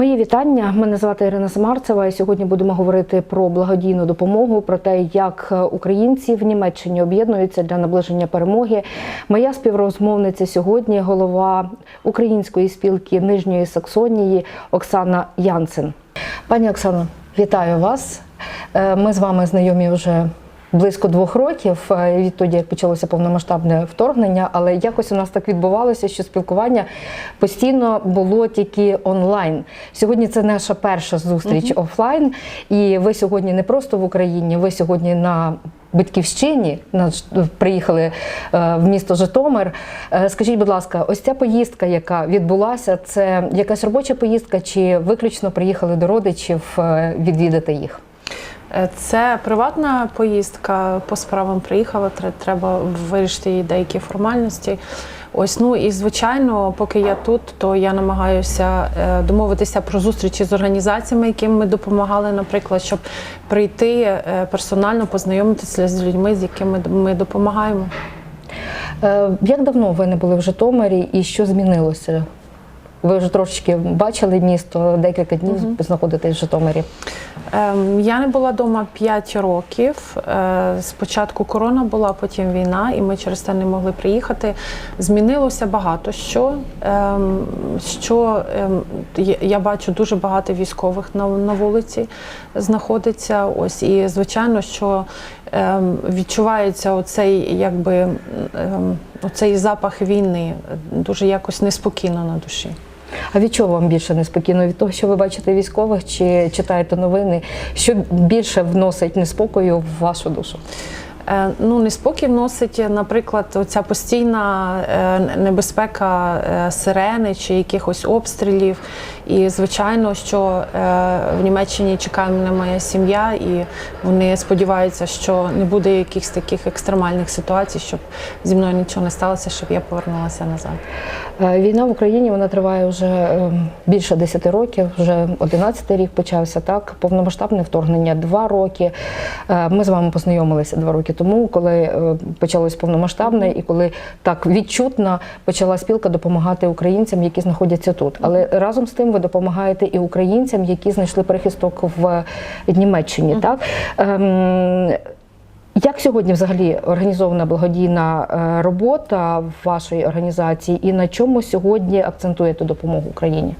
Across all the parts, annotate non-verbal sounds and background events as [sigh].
Мої вітання. Мене звати Ірина Самарцева. І сьогодні будемо говорити про благодійну допомогу, про те, як українці в Німеччині об'єднуються для наближення перемоги. Моя співрозмовниця сьогодні голова української спілки Нижньої Саксонії Оксана Янсен. Пані Оксано, вітаю вас. Е, Ми з вами знайомі вже. Близько двох років е, відтоді, як почалося повномасштабне вторгнення, але якось у нас так відбувалося, що спілкування постійно було тільки онлайн. Сьогодні це наша перша зустріч офлайн, і ви сьогодні не просто в Україні, ви сьогодні на батьківщині приїхали е, в місто Житомир. Е, Скажіть, будь ласка, ось ця поїздка, яка відбулася, це якась робоча поїздка, чи виключно приїхали до родичів відвідати їх? Е, Це приватна поїздка по справам приїхала. тре- Треба вирішити її деякі формальності. Ось ну і звичайно, поки я тут, то я намагаюся е, домовитися про зустрічі з організаціями, яким ми допомагали, наприклад, щоб прийти е, персонально познайомитися з людьми, з якими ми допомагаємо. Як давно ви не були в Житомирі і що змінилося? Ви вже трошечки бачили місто, декілька днів знаходитесь в Житомирі. Ем, Я не була вдома 5 років. Е, Спочатку корона була, потім війна, і ми через це не могли приїхати. Змінилося багато що. Ем, що ем, я- бачу дуже багато військових на, на вулиці знаходиться. Ось і звичайно, що відчувається оцей, якби оцей запах війни дуже якось неспокійно на душі. А від чого вам більше неспокійно? Від того, що ви бачите військових чи читаєте новини? Що більше вносить неспокою в вашу душу? Е, Ну, неспокій вносить, наприклад, оця постійна е, небезпека е, сирени чи якихось обстрілів. І звичайно, що в Німеччині чекає мене моя сім'я, і вони сподіваються, що не буде якихось таких екстремальних ситуацій, щоб зі мною нічого не сталося, щоб я повернулася назад. Війна в Україні вона триває вже е, більше 10 років, вже 11 рік почався. Так, повномасштабне вторгнення 2 роки. Ми з вами познайомилися 2 роки тому, коли е, почалось повномасштабне, і коли так відчутно почала спілка допомагати українцям, які знаходяться тут. Але разом з тим ви допомагаєте і українцям, які знайшли прихисток в Німеччині. Так. Ем, як сьогодні взагалі організована благодійна е, робота в вашої організації, і на чому сьогодні акцентуєте допомогу Україні?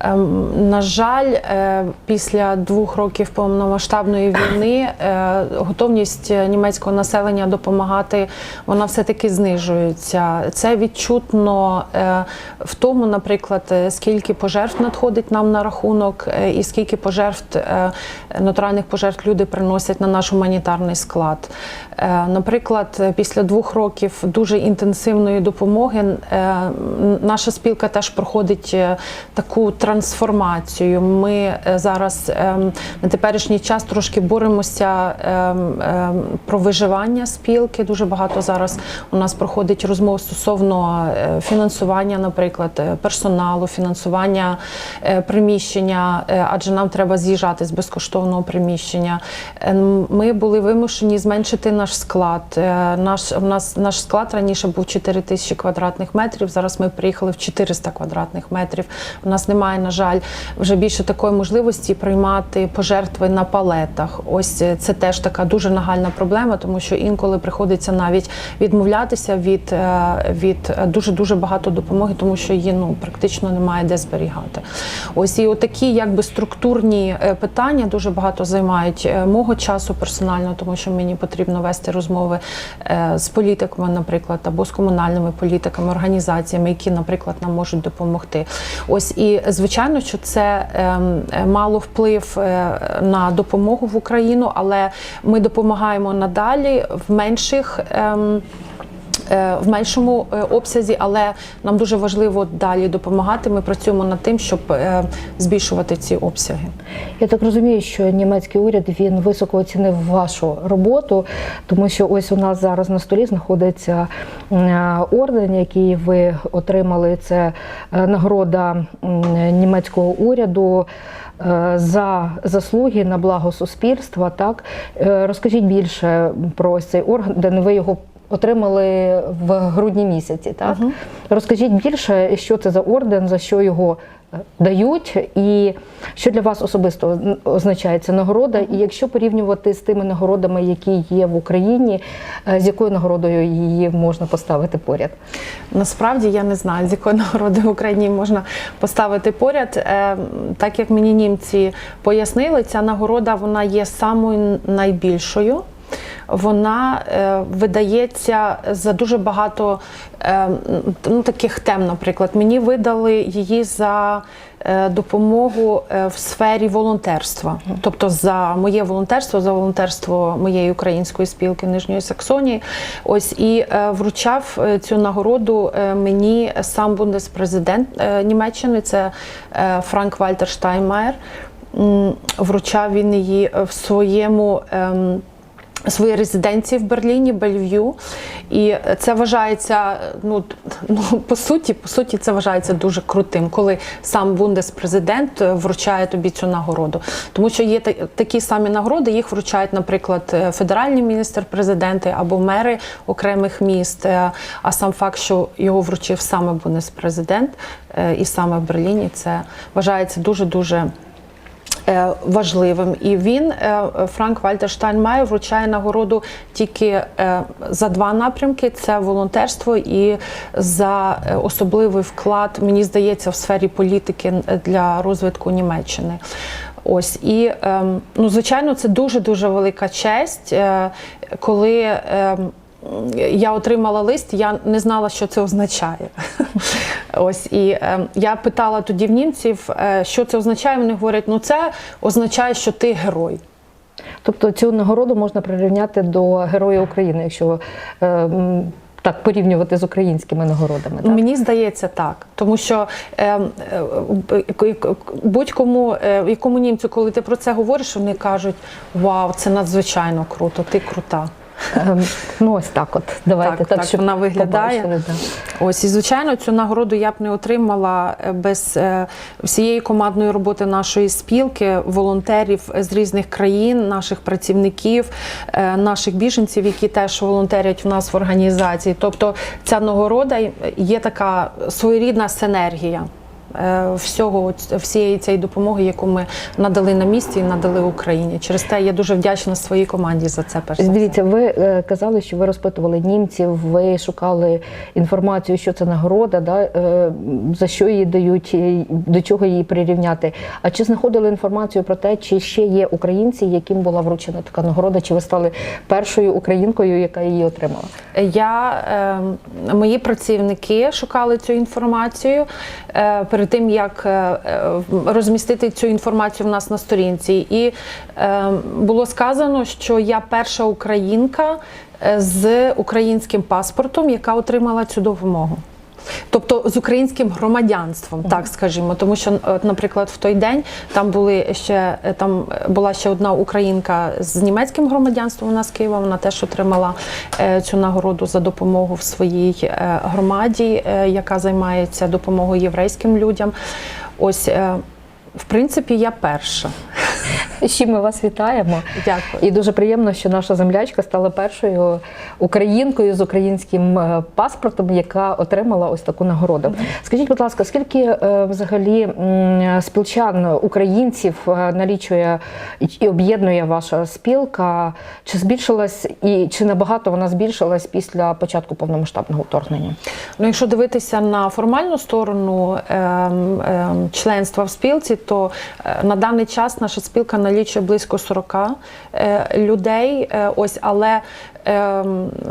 Ем, На жаль, е, після двох років повномасштабної війни е, готовність німецького населення допомагати вона все-таки знижується. Це відчутно е, в тому, наприклад, скільки пожертв надходить нам на рахунок, і скільки пожертв натуральних пожертв люди приносять на наш гуманітарний склад. Наприклад, після двох років дуже інтенсивної допомоги наша спілка теж проходить таку трансформацію. Ми е, зараз ем, на теперішній час трошки боремося ем, ем, про виживання спілки. Дуже багато зараз у нас проходить розмов стосовно е, фінансування, наприклад, е, персоналу, фінансування приміщення, адже нам треба з'їжджати з безкоштовного приміщення. Ми були вимушені зменшити наш склад. Наш у нас наш склад раніше був 4 тисячі квадратних метрів. Зараз ми приїхали в 400 квадратних метрів. У нас немає, на жаль, вже більше такої можливості приймати пожертви на палетах. Ось е, це теж така дуже нагальна проблема, тому що інколи приходиться навіть відмовлятися від, е, від дуже дуже багато допомоги, тому що її ну практично немає де зберігати. Ось і отакі якби структурні е, питання дуже багато займають мого часу персонально, тому що мені потрібно вести розмови з політиками, наприклад, або з комунальними політиками, організаціями, які, наприклад, нам можуть допомогти. Ось і звичайно, що це ем, е, мало вплив е, на допомогу в Україну, але ми допомагаємо надалі в менших. Е, В меншому е, обсязі, але нам дуже важливо далі допомагати. Ми працюємо над тим, щоб е, збільшувати ці обсяги. Я так розумію, що німецький уряд він високо оцінив вашу роботу, тому що ось у нас зараз на столі знаходиться орден, який ви отримали. Це нагорода німецького уряду. За заслуги на благо суспільства, так розкажіть більше про цей орден. Ви його отримали в грудні місяці. Так розкажіть більше, що це за орден, за що його е, дають, і що для вас особисто означає ця нагорода. І якщо порівнювати з тими нагородами, які є в Україні, е, з якою нагородою її можна поставити поряд? Насправді я не знаю, з якої нагороди в Україні можна поставити поряд. Е, Так як мені німці пояснили, ця нагорода вона є самою найбільшою. Вона е, видається за дуже багато е, ну, таких тем, наприклад. Мені видали її за е, допомогу в сфері волонтерства, тобто за моє волонтерство, за волонтерство моєї української спілки Нижньої Саксонії. Ось і е, вручав цю нагороду мені сам бундеспрезидент е, Німеччини, це е, Франк Вальтер Штайнмаєр. Вручав він її в своєму. ем, своїй резиденції в Берліні, Бельв'ю. І це вважається, ну, ну по суті, по суті, це вважається дуже крутим, коли сам бундеспрезидент вручає тобі цю нагороду. Тому що є та- такі самі нагороди, їх вручають, наприклад, федеральні міністр-президенти або мери окремих міст. Е, А сам факт, що його вручив саме бундеспрезидент, е, і саме в Берліні, це вважається дуже дуже е, важливим. І він, е, Франк Вальтер Штайнмайер, вручає нагороду тільки е, за два напрямки: це волонтерство і за е, особливий вклад, мені здається, в сфері політики для розвитку Німеччини. Ось і ем, ну, звичайно, це дуже дуже велика честь, е, коли. ем, я отримала лист, я не знала, що це означає. Ось і е, я питала тоді в німців, е, що це означає. Вони говорять, ну це означає, що ти герой. Тобто цю нагороду можна прирівняти до Героя України, якщо е, так порівнювати з українськими нагородами. Так? Мені здається так, тому що е, е, будь-кому, е, якому німцю, коли ти про це говориш, вони кажуть: Вау, це надзвичайно круто, ти крута. Ем, Ну ось так, от давайте Так, так, так, щоб вона виглядає. побачили, да. Ось і звичайно, цю нагороду я б не отримала е, без е, всієї командної роботи нашої спілки, волонтерів з різних країн, наших працівників, е, наших біженців, які теж волонтерять в нас в організації. Тобто ця нагорода є така своєрідна синергія. Е, Всього всієї цієї допомоги, яку ми надали на місці і надали Україні. Через те я дуже вдячна своїй команді за це. Перш. Дивіться, ви е, казали, що ви розпитували німців, ви шукали інформацію, що це нагорода, да, е, за що її дають, до чого її прирівняти. А чи знаходили інформацію про те, чи ще є українці, яким була вручена така нагорода, чи ви стали першою українкою, яка її отримала? Я, е, мої працівники шукали цю інформацію е, перед тим, як е, е, розмістити цю інформацію в нас на сторінці. І е, було сказано, що я перша українка з українським паспортом, яка отримала цю допомогу. Тобто з українським громадянством, так скажімо, тому що, наприклад, в той день там були ще е, там була ще одна українка з німецьким громадянством. Вона з Києва. Вона теж отримала е, цю нагороду за допомогу в своїй е, громаді, е, яка займається допомогою єврейським людям. Ось, е, в принципі, я перша. З чим ми вас вітаємо. Дякую. І дуже приємно, що наша землячка стала першою українкою з українським е, паспортом, яка отримала ось таку нагороду. Скажіть, будь ласка, скільки е, взагалі спілчан українців е, налічує і- об'єднує ваша спілка? Чи збільшилась і чи набагато вона збільшилась після початку повномасштабного вторгнення? Ну, якщо дивитися на формальну сторону ем, ем, членства в спілці, то на даний час наша спілка налічує близько 40 е, людей. Е, ось, але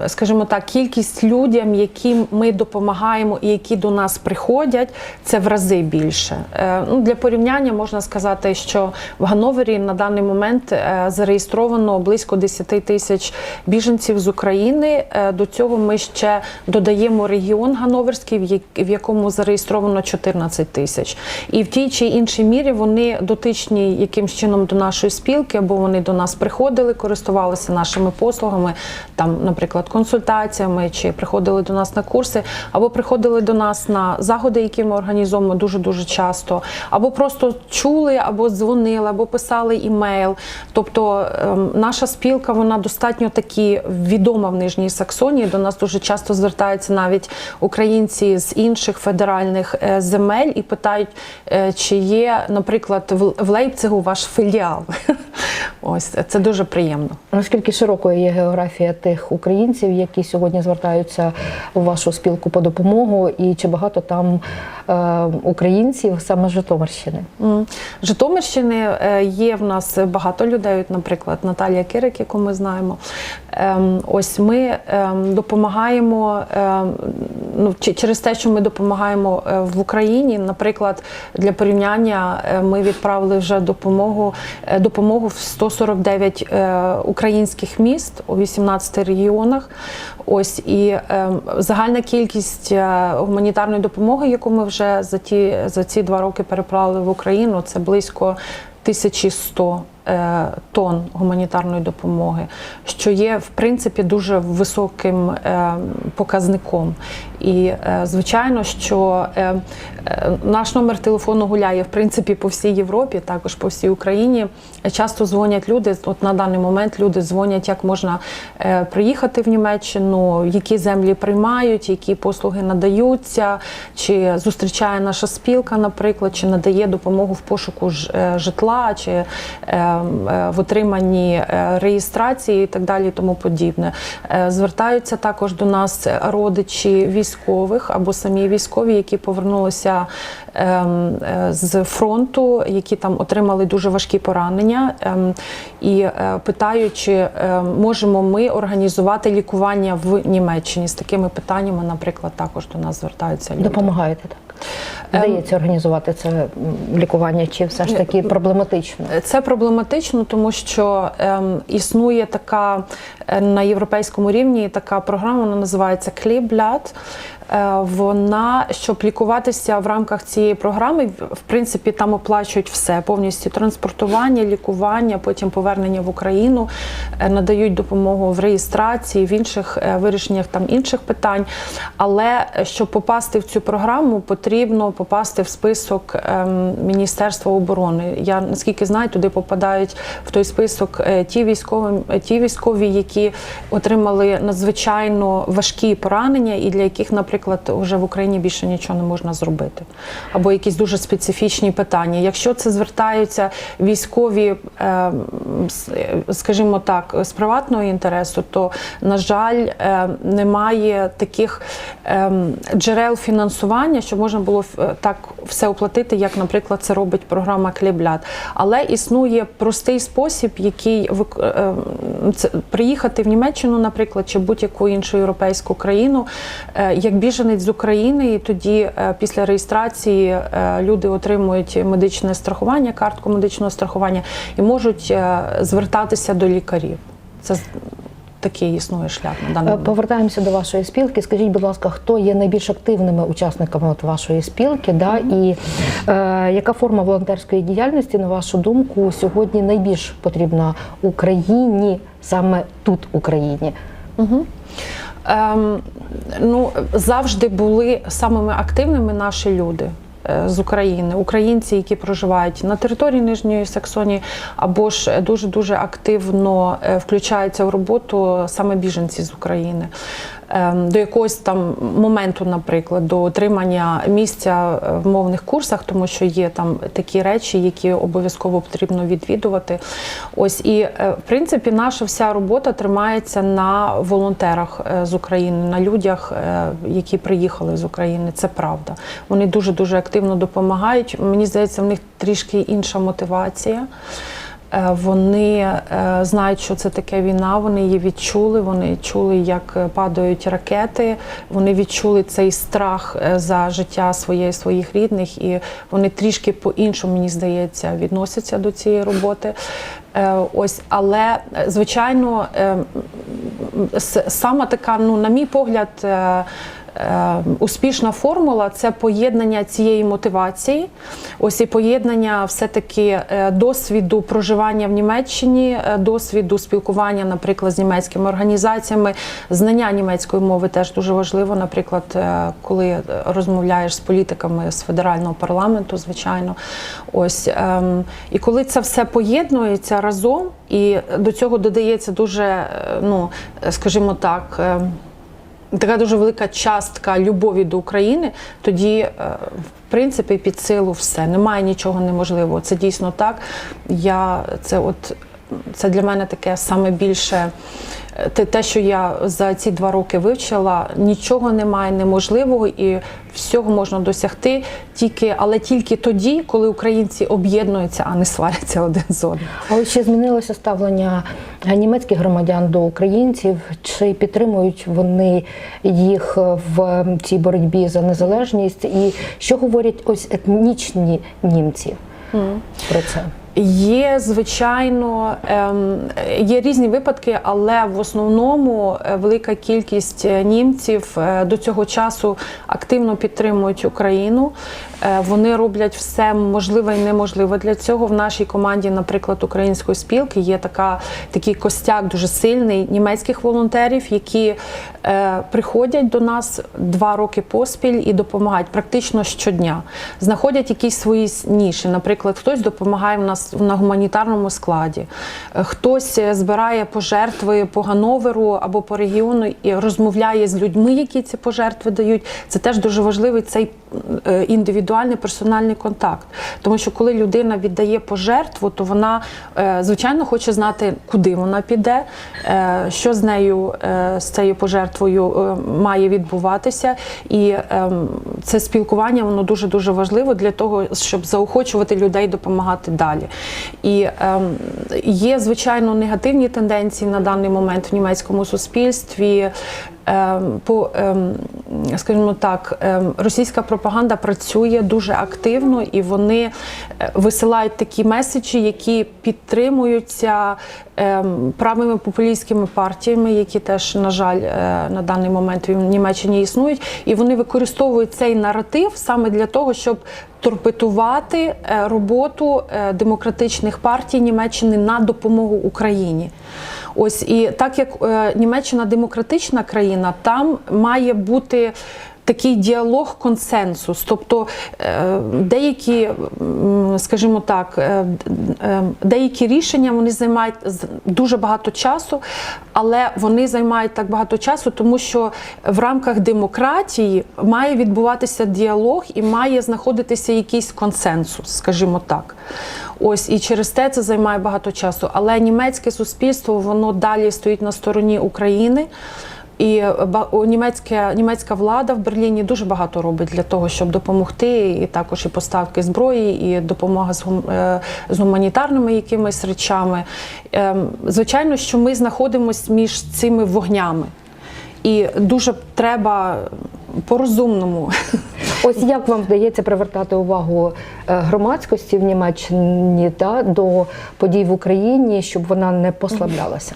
скажімо так, кількість людям, яким ми допомагаємо і які до нас приходять, це в рази більше. Е, Ну, для порівняння можна сказати, що в Гановері на даний момент е, зареєстровано близько 10 тисяч біженців з України. Е, До цього ми ще додаємо регіон Гановерський, в якому зареєстровано 14 тисяч. І в тій чи іншій мірі вони дотичні якимсь чином до нашої спілки, або вони до нас приходили, користувалися нашими послугами, там, наприклад, консультаціями, чи приходили до нас на курси, або приходили до нас на заходи, які ми організовуємо дуже дуже часто, або просто чули, або дзвонили, або писали імейл. Тобто ем, наша спілка вона достатньо таки відома в Нижній Саксонії. До нас дуже часто звертаються навіть українці з інших федеральних е, земель і питають, е, чи є, наприклад, в Лейпцигу ваш філіал. [laughs] Ось це дуже приємно. Наскільки широкою є географія тих українців, які сьогодні звертаються у вашу спілку по допомогу, і чи багато там е, українців саме з Житомирщини? Житомирщини е, є в нас багато людей, наприклад, Наталія Кирик, яку ми знаємо. Ем, Ось ми ем, допомагаємо ем, ну, через те, що ми допомагаємо е, в Україні. Наприклад, для порівняння ми відправили вже допомогу, допомогу в 149 е, українських міст у 18 регіонах. Ось і ем, загальна кількість е, гуманітарної допомоги, яку ми вже за ті за ці два роки переправили в Україну, це близько 1100 е, тонн гуманітарної допомоги, що є в принципі дуже високим е, показником. І е, звичайно, що е, е, наш номер телефону гуляє в принципі по всій Європі, також по всій Україні. Часто дзвонять люди. От на даний момент люди дзвонять, як можна е, приїхати в Німеччину, які землі приймають, які послуги надаються, чи зустрічає наша спілка, наприклад, чи надає допомогу в пошуку е, житла, чи е, е, в отриманні е, реєстрації і так далі, тому подібне. Е, Звертаються також до нас родичі військових або самі військові, які повернулися ем, е, з фронту, які там отримали дуже важкі поранення, ем, і е, питають, чи е, можемо ми організувати лікування в Німеччині. З такими питаннями, наприклад, також до нас звертаються люди. Допомагаєте так? Вдається організувати це лікування, чи все ж таки проблематично? Це проблематично, тому що ем, існує така е, на європейському рівні така програма, вона називається Клібляд. Вона, щоб лікуватися в рамках цієї програми, в- принципі, там оплачують все повністю транспортування, лікування, потім повернення в Україну, е, надають допомогу в реєстрації, в інших е, вирішеннях там інших питань. Але е, щоб попасти в цю програму, потрібно попасти в список ем, Міністерства оборони. Я наскільки знаю, туди попадають в той список е, ті військові, е, ті військові, які отримали надзвичайно важкі поранення, і для яких, наприклад, вже в Україні більше нічого не можна зробити, або якісь дуже специфічні питання. Якщо це звертаються військові, е, скажімо так, з приватного інтересу, то на жаль, е, немає таких ем, джерел фінансування, щоб можна було е, так все оплатити, як, наприклад, це робить програма Клібляд. Але існує простий спосіб, який е, ем, це приїхати в Німеччину, наприклад, чи будь-яку іншу європейську країну, е, як біженець з України, і тоді е, після реєстрації е, люди отримують медичне страхування, картку медичного страхування і можуть е, звертатися до лікарів. Це такий існує шлях на даний Е, момент. Повертаємося до вашої спілки. Скажіть, будь ласка, хто є найбільш активними учасниками от вашої спілки? Да? І е, яка форма волонтерської діяльності, на вашу думку, сьогодні найбільш потрібна Україні саме тут, Україні? Ем, ну, завжди були самими активними наші люди. Е, З України, українці, які проживають на території Нижньої Саксонії, або ж дуже дуже активно е, включаються в роботу саме біженці з України. Ем, До якогось там моменту, наприклад, до отримання місця е, в мовних курсах, тому що є там такі речі, які обов'язково потрібно відвідувати. Ось і е, в принципі наша вся робота тримається на волонтерах е, з України, на людях, які приїхали з України. Це правда. Вони дуже дуже активно допомагають. Мені здається, в них трішки інша мотивація. Е, Вони е, знають, що це таке війна. Вони її відчули. Вони чули, як е, падають ракети. Вони відчули цей страх за життя своє, своїх рідних, і вони трішки по-іншому, мені здається, відносяться до цієї роботи. Ось, але звичайно, сама така, ну, на мій погляд, Успішна формула це поєднання цієї мотивації, ось і поєднання все-таки е, досвіду проживання в Німеччині, е, досвіду спілкування, наприклад, з німецькими організаціями, знання німецької мови теж дуже важливо. Наприклад, е, коли е, розмовляєш з політиками з федерального парламенту, звичайно, ось ем, і коли це все поєднується разом, і до цього додається дуже, е, ну скажімо так. Така дуже велика частка любові до України, тоді, е, в принципі, під силу все. Немає нічого неможливого. Це дійсно так. Я це от це для мене таке саме більше. е, Те, що я за ці два роки вивчила, нічого немає неможливого і всього можна досягти, тільки, але тільки тоді, коли українці об'єднуються, а не сваряться один з одним. А ось чи змінилося ставлення німецьких громадян до українців? Чи підтримують вони їх в цій боротьбі за незалежність? І що говорять ось етнічні німці про це? Є, звичайно, ем, є різні випадки, але в основному е, велика кількість е, німців е, до цього часу активно підтримують Україну. Вони роблять все можливе і неможливе для цього. В нашій команді, наприклад, української спілки, є така такий костяк дуже сильний німецьких волонтерів, які приходять до нас два роки поспіль і допомагають практично щодня. Знаходять якісь свої ніші. Наприклад, хтось допомагає в нас на гуманітарному складі, е, хтось е, збирає пожертви по Гановеру або по регіону і розмовляє з людьми, які ці пожертви дають. Це теж дуже важливий цей індивідуальний персональний контакт. Тому що коли людина віддає пожертву, то вона е, звичайно хоче знати, куди вона піде, е, що з нею е, з цією пожертвою е, має відбуватися. І ем, це спілкування воно дуже дуже важливо для того, щоб заохочувати людей допомагати далі. І ем, є звичайно негативні тенденції на даний момент в німецькому суспільстві. Ем, По, ем, скажімо так, ем, російська пропаганда працює дуже активно і вони е, висилають такі меседжі, які підтримуються правими популістськими партіями, які теж, на жаль, е, на даний момент в Німеччині існують, і вони використовують цей наратив саме для того, щоб торпедувати е, роботу е, демократичних партій Німеччини на допомогу Україні. Ось і так як Німеччина демократична країна, там має бути. Такий діалог, консенсус, тобто е, деякі, скажімо так, е, деякі рішення вони займають дуже багато часу, але вони займають так багато часу, тому що в рамках демократії має відбуватися діалог і має знаходитися якийсь консенсус, скажімо так. Ось і через те це займає багато часу. Але німецьке суспільство воно далі стоїть на стороні України. І німецька, німецька влада в Берліні дуже багато робить для того, щоб допомогти, і також і поставки зброї, і допомога з, е, з гуманітарними якимись речами. Ем, Звичайно, що ми знаходимося між цими вогнями, і дуже треба по-розумному. [laughs] Ось як вам вдається привертати увагу е, громадськості в Німеччині та до подій в Україні, щоб вона не послаблялася?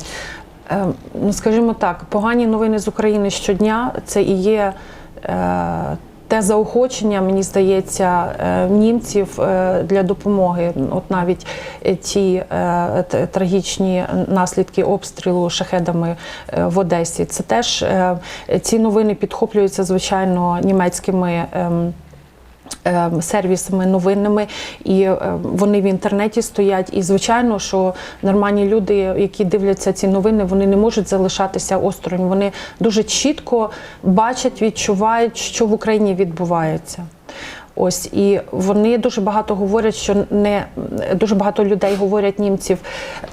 Е, Ну, скажімо так, погані новини з України щодня це і є е, те заохочення, мені здається, е, німців е, для допомоги. От навіть ті трагічні наслідки обстрілу шахедами в Одесі. Це теж ці новини підхоплюються, звичайно, німецькими. Ем, ем, сервісами новинними, і е, вони в інтернеті стоять. І звичайно, що нормальні люди, які дивляться ці новини, вони не можуть залишатися осторонь. Вони дуже чітко бачать, відчувають, що в Україні відбувається. Ось і вони дуже багато говорять, що не дуже багато людей говорять німців,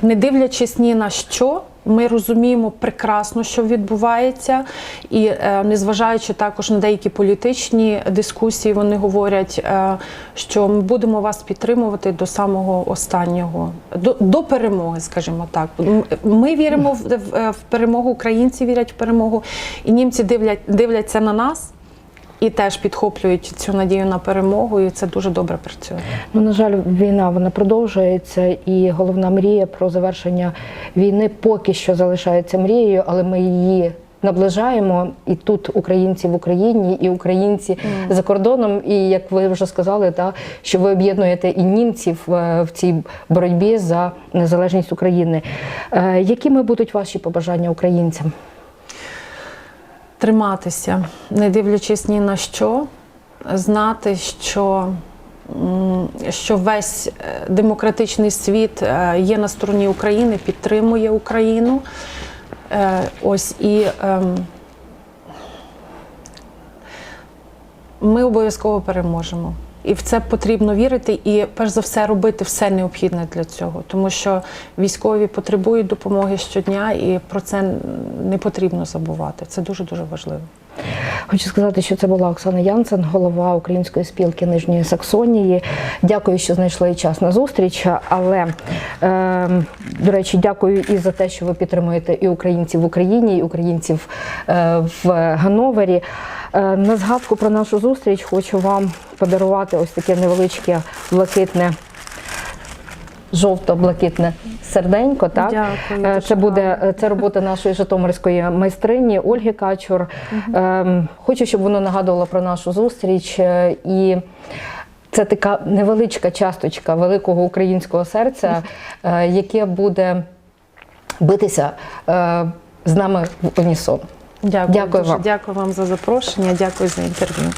не дивлячись ні на що. Ми розуміємо прекрасно, що відбувається, і е, незважаючи також на деякі політичні дискусії, вони говорять, е, що ми будемо вас підтримувати до самого останнього, до, до перемоги, скажімо так. Ми віримо в, в, перемогу, українці вірять в перемогу, і німці дивлять, дивляться на нас. І теж підхоплюють цю надію на перемогу, і це дуже добре працює. Ну, на жаль, війна вона продовжується, і головна мрія про завершення війни поки що залишається мрією, але ми її наближаємо і тут українці в Україні, і українці за кордоном. І як ви вже сказали, та що ви об'єднуєте і німців е, в цій боротьбі за незалежність України. Е, Якими будуть ваші побажання українцям? Триматися, не дивлячись ні на що, знати, що, що весь е, демократичний світ е, є на стороні України, підтримує Україну. Е, Ось і ем, ми обов'язково переможемо. І в це потрібно вірити, і перш за все робити все необхідне для цього, тому що військові потребують допомоги щодня, і про це не потрібно забувати. Це дуже дуже важливо. Хочу сказати, що це була Оксана Янсен, голова Української спілки Нижньої Саксонії. Дякую, що знайшли час на зустріч. Але е, до речі, дякую і за те, що ви підтримуєте і українців в Україні, і українців е, в Гановері. Е, на згадку про нашу зустріч хочу вам подарувати ось таке невеличке блакитне. Жовто-блакитне серденько, так Дякую, Е, це буде е, це робота нашої житомирської майстрині Ольги Качур. Ем, Хочу, щоб воно нагадувало про нашу зустріч. е, І це така невеличка часточка великого українського серця, яке буде битися з нами в унісон. Дякую, Дякую дуже вам. дякую вам за запрошення. Дякую за інтерв'ю.